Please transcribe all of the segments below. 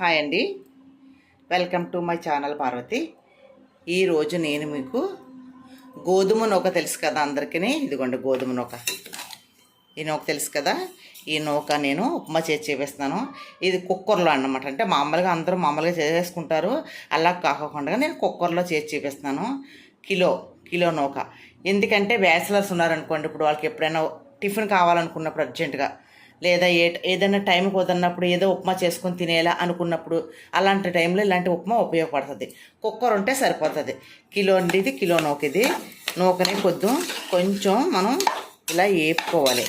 Hi అండి. Welcome to my channel Parvathi ఈరోజు నేను మీకు గోధుమ నూక తెలుసు కదా అందరికీ ఇదిగోండి గోధుమ నూక. ఈ నూక తెలుసు కదా? ఈ నూక నేను ఉప్మా చేసి చేపిస్తున్నాను. ఇది కుక్కర్లో అన్నమాట. అంటే మామూలుగా అందరూ మామూలుగా చేసేసుకుంటారు. అలా కాకుండా నేను కుక్కర్లో చేసి చూపిస్తున్నాను. కిలో కిలో నూక. ఎందుకంటే బ్యాచిలర్స్ ఉన్నారనుకోండి ఇప్పుడు వాళ్ళకి ఎప్పుడైనా టిఫిన్ కావాలనుకున్నప్పుడు అర్జెంటుగా లేదా ఏ ఏదైనా టైం కుదరినప్పుడు ఏదో ఉప్మా చేసుకొని తినేలా అనుకున్నప్పుడు అలాంటి టైంలో ఇలాంటి ఉప్మా ఉపయోగపడుతుంది. కుక్కర్ ఉంటే సరిపోతుంది. కిలో ఇది కిలో నూకిది. నూకని కొద్దు కొంచెం మనం ఇలా వేపుకోవాలి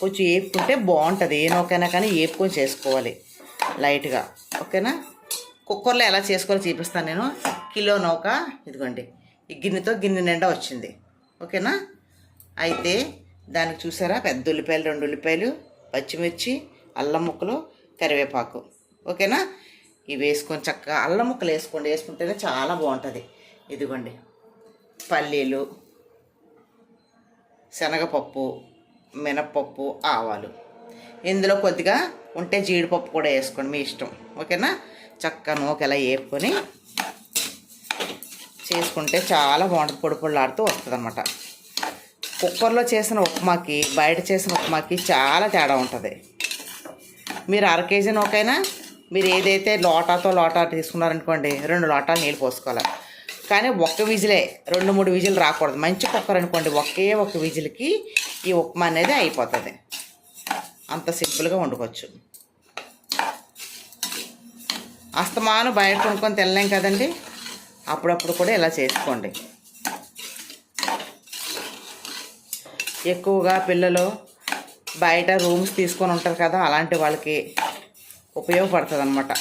కొంచెం వేపుకుంటే బాగుంటుంది. ఏ నూకైనా కానీ వేపుకొని చేసుకోవాలి లైట్గా. ఓకేనా? కుక్కర్లో ఎలా చేసుకోవాలో చూపిస్తాను నేను. కిలో నూక ఇదిగోండి. ఈ గిన్నెతో గిన్నె నిండా వచ్చింది. ఓకేనా? అయితే దానికి చూసారా? పెద్ద ఉల్లిపాయలు రెండు ఉల్లిపాయలు. పచ్చిమిర్చి అల్లం ముక్కలు కరివేపాకు. ఓకేనా? ఇవి వేసుకొని చక్కగా అల్లం ముక్కలు వేసుకోండి. వేసుకుంటేనే చాలా బాగుంటుంది. ఇదిగోండి. పల్లీలు శనగపప్పు మినప్పప్పు ఆవాలు. ఇందులో కొద్దిగా ఉంటే జీడిపప్పు కూడా వేసుకోండి మీ ఇష్టం. ఓకేనా? చక్కగా నూకెలా వేపుకొని చేసుకుంటే చాలా బాగుంటుంది. పొడి పొడిలాడుతూ వస్తుంది అనమాట కుక్కర్లో చేసిన ఉప్మాకి బయట చేసిన ఉప్మాకి చాలా తేడా ఉంటుంది. మీరు అర కేజీ నూకైనా మీరు ఏదైతే లోటాతో లోటా తీసుకున్నారనుకోండి రెండు లోటాలు నీళ్ళు పోసుకోవాలి. కానీ ఒక్క విజిలే రెండు మూడు విజిల్ రాకూడదు. మంచి కుక్కర్ అనుకోండి ఒకే ఒక విజిల్కి ఈ ఉప్మా అనేది అయిపోతుంది. అంత సింపుల్గా వండుకోవచ్చు. అస్తమాను బయట కొనుక్కొని తినలేం కదండి? అప్పుడప్పుడు కూడా ఇలా చేసుకోండి. ఎక్కువగా పిల్లలు బయట రూమ్స్ తీసుకొని ఉంటారు కదా అలాంటి వాళ్ళకి ఉపయోగపడుతుంది అనమాట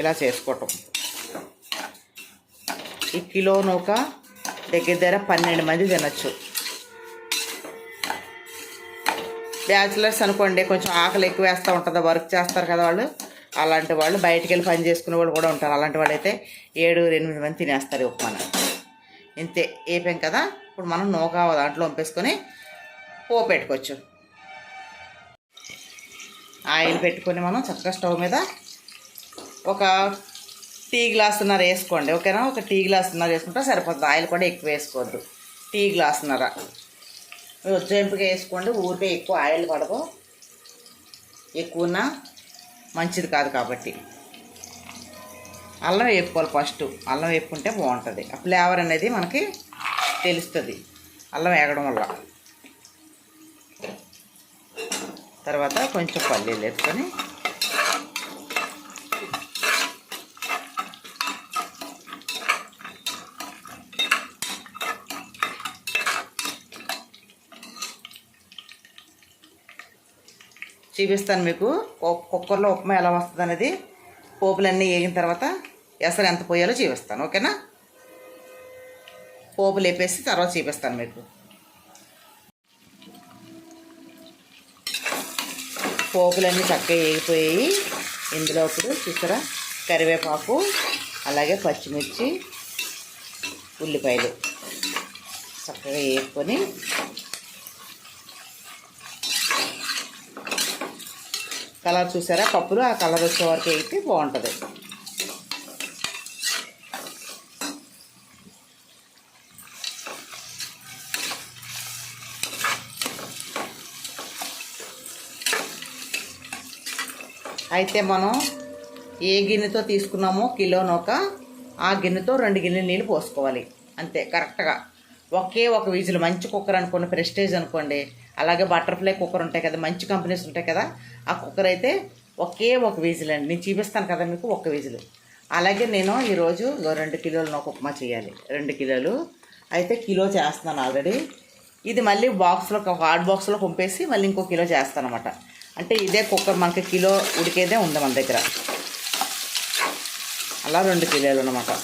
ఇలా చేసుకోవటం. ఈ కిలో నూక దగ్గర దగ్గర పన్నెండు మంది తినచ్చు. బ్యాచిలర్స్ అనుకోండి కొంచెం ఆకలి ఎక్కువ వేస్తూ ఉంటుంది వర్క్ చేస్తారు కదా వాళ్ళు. అలాంటి వాళ్ళు బయటికి వెళ్ళి పని చేసుకునే వాళ్ళు కూడా ఉంటారు. అలాంటి వాళ్ళు అయితే ఏడు ఎనిమిది మంది తినేస్తారు ఉప్మాన. ఇంతే అయిపోయాం కదా. ఇప్పుడు మనం నూక దాంట్లో పంపేసుకొని పో పెట్టుకోవచ్చు. ఆయిల్ పెట్టుకొని మనం చక్కగా స్టవ్ మీద ఒక టీ గ్లాసున్నర వేసుకోండి. ఓకేనా? ఒక టీ గ్లాసున్నర వేసుకుంటే సరిపోతుంది. ఆయిల్ కూడా ఎక్కువ వేసుకోవద్దు. టీ గ్లాసున్నర. ఉజ్జయింపుగా వేసుకోండి. ఊరికే ఎక్కువ ఆయిల్ పడదు. ఎక్కువన్నా మంచిది కాదు కాబట్టి. అల్లం వేపుకోవాలి ఫస్ట్. అల్లం వేపుకుంటే బాగుంటుంది. ఆ ఫ్లేవర్ అనేది మనకి తెలుస్తుంది. అల్లం వేగడం వల్ల. తర్వాత కొంచెం పల్లీలు వేసుకొని చూపిస్తాను మీకు. కు- కుక్కర్లో ఉప్మా ఎలా వస్తుంది అనేది పోపులన్నీ వేగిన తర్వాత ఎసరు ఎంత పోయాలో చూపిస్తాను. ఓకేనా? పోపులు వేపేసి తర్వాత చూపిస్తాను మీకు. పోపులన్నీ చక్కగా వేగిపోయాయి ఇందులో ఇప్పుడు చూసారా? కరివేపాకు అలాగే పచ్చిమిర్చి ఉల్లిపాయలు చక్కగా వేసుకొని కలర్ చూసారా? పప్పులు ఆ కలర్ వచ్చే వరకు అయితే బాగుంటుంది. అయితే మనం ఏ గిన్నెతో తీసుకున్నామో కిలో ఒక ఆ గిన్నెతో రెండు గిన్నెల నీళ్ళు పోసుకోవాలి. అంతే కరెక్ట్గా. ఒకే ఒక విజిల్ మంచి కుక్కర్ అనుకోండి ప్రెస్టేజ్ అనుకోండి. అలాగే బటర్ఫ్లై కుక్కర్ ఉంటాయి కదా మంచి కంపెనీస్ ఉంటాయి కదా ఆ కుక్కర్ అయితే ఒకే ఒక విజిల్ అండి. నేను చూపిస్తాను కదా మీకు ఒక విజిల్. అలాగే నేను ఈరోజు రెండు కిలోలు నూక ఉప్మా చేయాలి. రెండు కిలోలు. అయితే కిలో చేస్తున్నాను ఆల్రెడీ. ఇది మళ్ళీ బాక్స్లో హార్డ్ బాక్స్లో పంపేసి మళ్ళీ ఇంకో కిలో చేస్తాను అనమాట అంటే ఇదే కుక్కర్ మనకి కిలో ఉడికేదే ఉంది మన దగ్గర. అలా రెండు కిలోలు అనమాట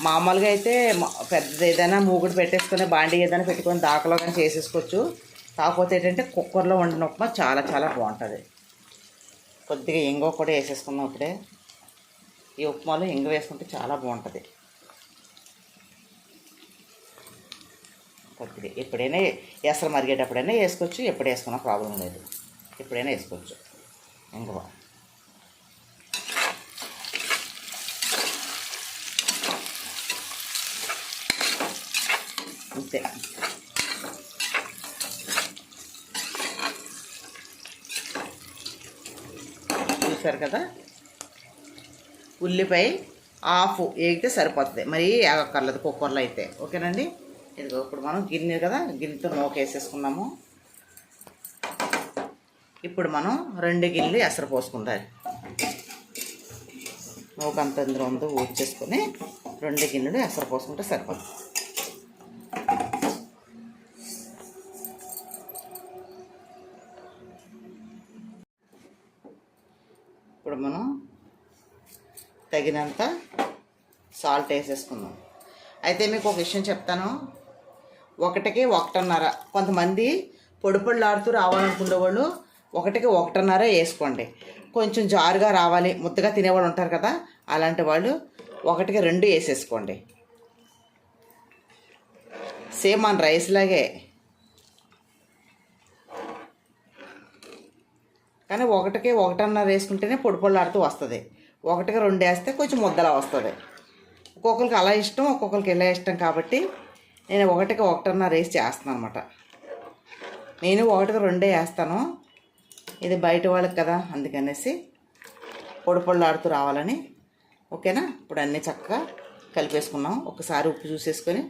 మామూలుగా అయితే మా- పెద్దది ఏదైనా మూగుడు పెట్టేసుకొని బాండి ఏదైనా పెట్టుకొని దాకలో కానీ చేసేసుకోవచ్చు. కాకపోతే ఏంటంటే కుక్కర్లో వండిన ఉప్మా చాలా చాలా బాగుంటుంది. కొద్దిగా ఇంగో కూడా వేసేసుకున్నాం ఇప్పుడే. ఈ ఉప్మాలో ఇంగ వేసుకుంటే చాలా బాగుంటుంది. పడుతుంది. ఎప్పుడైనా ఎసరు మరిగేటప్పుడైనా వేసుకోవచ్చు ఎప్పుడు వేసుకున్నా ప్రాబ్లం లేదు. ఎప్పుడైనా వేసుకోవచ్చు. ఇంకో అంతే. చూసారు కదా? ఉల్లిపాయ ఆఫ్ వేగితే సరిపోతుంది. మరి ఏగక్కర్లేదు కుక్కర్లో అయితే. ఓకేనండి? ఇదిగో ఇప్పుడు మనం గిన్నె కదా గిన్నెతో నూక వేసేసుకున్నాము ఇప్పుడు మనం రెండు గిన్నెలు ఎసరు పోసుకుంటారు నూక అంత ఇందులో ఉందో ఊడ్చేసుకొని రెండు గిన్నెలు ఎసరు పోసుకుంటే సరిపోతుంది. ఇప్పుడు మనం తగినంత సాల్ట్ వేసేసుకుందాం. అయితే మీకు ఒక విషయం చెప్తాను. ఒకటికి ఒకటిన్నర. కొంతమంది పొడి పొడిలాడుతూ రావాలనుకునే వాళ్ళు ఒకటికి ఒకటిన్నర వేసుకోండి. కొంచెం జారుగా రావాలి. ముద్దగా తినేవాళ్ళు ఉంటారు కదా అలాంటి వాళ్ళు ఒకటికి రెండు వేసేసుకోండి. సేమ్ మన రైస్ లాగే. కానీ ఒకటికి ఒకటిన్నర వేసుకుంటేనే పొడి పొడిలాడుతూ వస్తుంది. ఒకటికి రెండు వేస్తే కొంచెం ముద్దలా వస్తుంది. ఒక్కొక్కరికి అలా ఇష్టం ఒక్కొక్కరికి ఇలా ఇష్టం కాబట్టి నేను ఒకటికి ఒకటిన్నర వేసి చేస్తాను అనమాట నేను ఒకటికి రెండే వేస్తాను. ఇది బయట వాళ్ళకి కదా అందుకనేసి పొడి పొడిలాడుతూ రావాలని. ఓకేనా? ఇప్పుడు అన్నీ చక్కగా కలిపేసుకున్నాం. ఒకసారి ఉప్పు చూసేసుకొని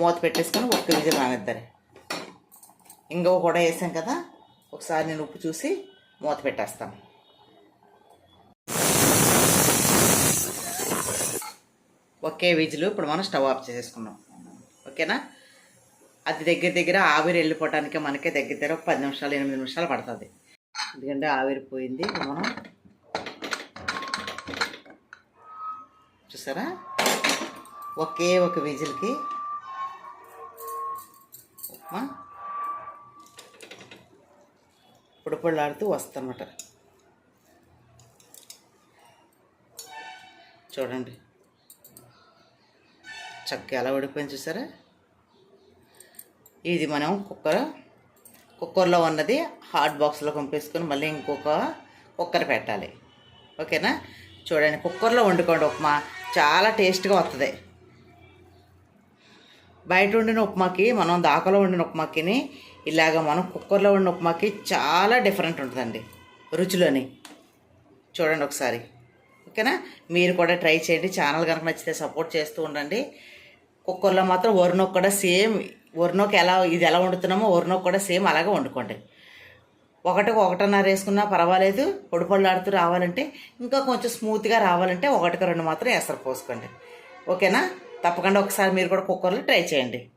మూత పెట్టేసుకొని ఒక్క విజిల్ రానిద్దరు ఇంకో కూడా వేసాం కదా ఒకసారి నేను ఉప్పు చూసి మూత పెట్టేస్తాను. ఒకే విజిల్ ఇప్పుడు మనం స్టవ్ ఆఫ్ చేసేసుకున్నాం. ఓకేనా? అది దగ్గర దగ్గర ఆవిరి వెళ్ళిపోవటానికి మనకే దగ్గర దగ్గర ఒక పది నిమిషాలు ఎనిమిది నిమిషాలు పడుతుంది. ఎందుకంటే ఆవిరి పోయింది. మనం చూసారా? ఒకే ఒక విజిల్కి ఉప్మా. పొడి పొడిలాడుతూ వస్తుందన్నమాట. చూడండి. చక్క ఎలా ఉడిపోయింది చూసారా? ఇది మనం కుక్కర్ కుక్కర్లో ఉన్నది హాట్ బాక్స్లో పంపేసుకొని మళ్ళీ ఇంకొక కుక్కర్ పెట్టాలి. ఓకేనా? చూడండి కుక్కర్లో వండుకోండి ఉప్మా. చాలా టేస్ట్గా వస్తుంది బయట వండిన ఉప్మాకి మనం దాకలో వండిన ఉప్మాకిని ఇలాగ మనం కుక్కర్లో వండిన ఉప్మాకి చాలా డిఫరెంట్ ఉంటుందండి రుచిలోని. చూడండి ఒకసారి. ఓకేనా? మీరు కూడా ట్రై చేయండి. ఛానల్ కనుక నచ్చితే సపోర్ట్ చేస్తూ ఉండండి. కుక్కర్లో మాత్రం వరుణ కూడా సేమ్ ఒరినోకి ఎలా ఇది ఎలా వండుతున్నామో ఒరినోకి కూడా సేమ్ అలాగే వండుకోండి. ఒకటికి ఒకటిన్నర వేసుకున్నా పర్వాలేదు పొడి రావాలంటే ఇంకా కొంచెం స్మూత్గా రావాలంటే ఒకటికి రెండు మాత్రం ఎసరు పోసుకోండి. ఓకేనా? తప్పకుండా ఒకసారి మీరు కూడా కుక్కర్లో ట్రై చేయండి.